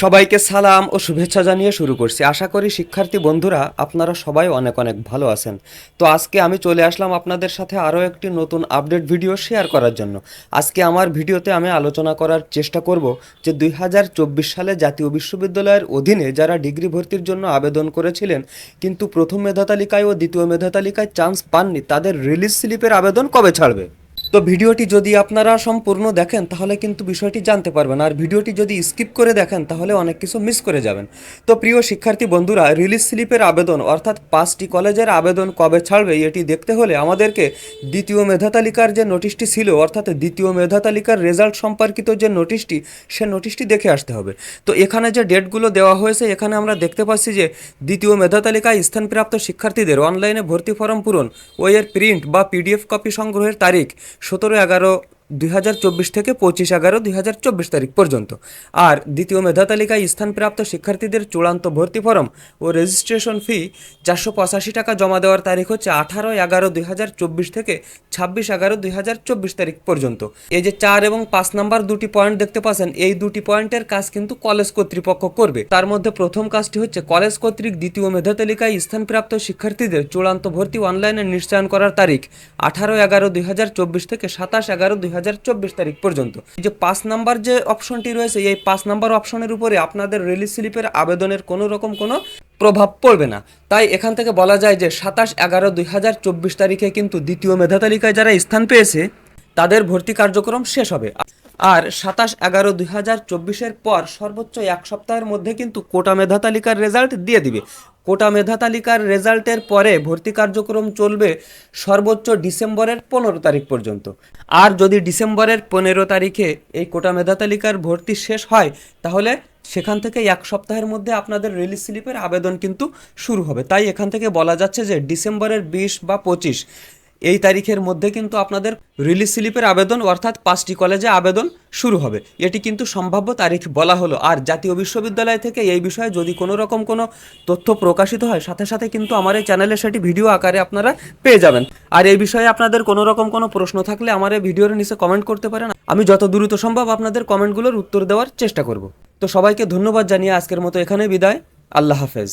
সবাইকে সালাম ও শুভেচ্ছা জানিয়ে শুরু করছি। আশা করি শিক্ষার্থী বন্ধুরা, আপনারা সবাই অনেক অনেক ভালো আছেন। তো আজকে আমি চলে আসলাম আপনাদের সাথে আরও একটি নতুন আপডেট ভিডিও শেয়ার করার জন্য। আজকে আমার ভিডিওতে আমি আলোচনা করার চেষ্টা করব যে দুই হাজার চব্বিশ সালে জাতীয় বিশ্ববিদ্যালয়ের অধীনে যারা ডিগ্রি ভর্তির জন্য আবেদন করেছিলেন, কিন্তু প্রথম মেধা তালিকায় ও দ্বিতীয় মেধা তালিকায় চান্স পাননি, তাদের রিলিজ স্লিপের আবেদন কবে ছাড়বে? তো ভিডিওটি যদি আপনারা সম্পূর্ণ দেখেন, তাহলে কিন্তু বিষয়টি জানতে পারবেন। আর ভিডিওটি যদি স্কিপ করে দেখেন, তাহলে অনেক কিছু মিস করে যাবেন। তো প্রিয় শিক্ষার্থী বন্ধুরা, রিলিজ স্লিপের আবেদন, অর্থাৎ পাঁচটি কলেজের আবেদন কবে ছাড়বে, এটি দেখতে হলে আমাদেরকে দ্বিতীয় মেধা তালিকার যে নোটিশটি ছিল, অর্থাৎ দ্বিতীয় মেধা তালিকার রেজাল্ট সম্পর্কিত যে নোটিশটি, সে নোটিশটি দেখে আসতে হবে। তো এখানে যে ডেটগুলো দেওয়া হয়েছে, এখানে আমরা দেখতে পাচ্ছি যে দ্বিতীয় মেধা তালিকায় স্থানপ্রাপ্ত শিক্ষার্থীদের অনলাইনে ভর্তি ফর্ম পূরণ ওয়ের প্রিন্ট বা পিডিএফ কপি সংগ্রহের তারিখ সতেরো এগারো দুই হাজার চব্বিশ থেকে পঁচিশ এগারো দুই তারিখ পর্যন্ত। আর দ্বিতীয় মেধা তালিকায় স্থানপ্রাপ্ত শিক্ষার্থীদের চূড়ান্ত ভর্তি ফরম ও রেজিস্ট্রেশন ফি চারশো পঁচাশি টাকা জমা দেওয়ার তারিখ হচ্ছে আঠারো এগারো দুই থেকে ছাব্বিশ এগারো দুই তারিখ পর্যন্ত। এই যে চার এবং পাঁচ নাম্বার দুটি পয়েন্ট দেখতে পাচ্ছেন, এই দুটি পয়েন্টের কাজ কিন্তু কলেজ কর্তৃপক্ষ করবে। তার মধ্যে প্রথম কাজটি হচ্ছে কলেজ কর্তৃক দ্বিতীয় মেধা তালিকায় স্থানপ্রাপ্ত শিক্ষার্থীদের চূড়ান্ত ভর্তি অনলাইনে নিশ্চয়ন করার তারিখ আঠারো এগারো দুই থেকে সাতাশ এগারো দুই তারিখ পর্যন্ত। যে পাঁচ নাম্বার যে অপশনটি রয়েছে, এই পাঁচ নাম্বার অপশনের উপরে আপনাদের রিলিজ স্লিপের আবেদনের কোনো রকম কোনো প্রভাব পড়বে না। তাই এখান থেকে বলা যায় যে সাতাশ এগারো দুই তারিখে কিন্তু দ্বিতীয় মেধা তালিকায় যারা স্থান পেয়েছে, তাদের ভর্তি কার্যক্রম শেষ হবে। আর সাতাশ এগারো দুই হাজার পর সর্বোচ্চ এক সপ্তাহের মধ্যে কিন্তু কোটা মেধা তালিকার রেজাল্ট দিয়ে দিবে। কোটা মেধা তালিকার রেজাল্টের পরে ভর্তি কার্যক্রম চলবে সর্বোচ্চ ডিসেম্বরের পনেরো তারিখ পর্যন্ত। আর যদি ডিসেম্বরের পনেরো তারিখে এই কোটা মেধা তালিকার ভর্তি শেষ হয়, তাহলে সেখান থেকে এক সপ্তাহের মধ্যে আপনাদের রিলিজ স্লিপের আবেদন কিন্তু শুরু হবে। তাই এখান থেকে বলা যাচ্ছে যে ডিসেম্বরের বিশ বা পঁচিশ এই তারিখের মধ্যে কিন্তু আপনাদের রিলিজ স্লিপের আবেদন, অর্থাৎ পাঁচটি কলেজে আবেদন শুরু হবে। এটি কিন্তু সম্ভাব্য তারিখ বলা হলো। আর জাতীয় বিশ্ববিদ্যালয় থেকে এই বিষয়ে যদি কোনো রকম কোনো তথ্য প্রকাশিত হয়, সাথে সাথে কিন্তু আমার এই চ্যানেলে সেটি ভিডিও আকারে আপনারা পেয়ে যাবেন। আর এই বিষয়ে আপনাদের কোনো রকম কোনো প্রশ্ন থাকলে আমার এই ভিডিওর নিচে কমেন্ট করতে পারেন। আমি যত দ্রুত সম্ভব আপনাদের কমেন্টগুলোর উত্তর দেওয়ার চেষ্টা করব। তো সবাইকে ধন্যবাদ জানিয়ে আজকের মতো এখানে বিদায়। আল্লাহ হাফেজ।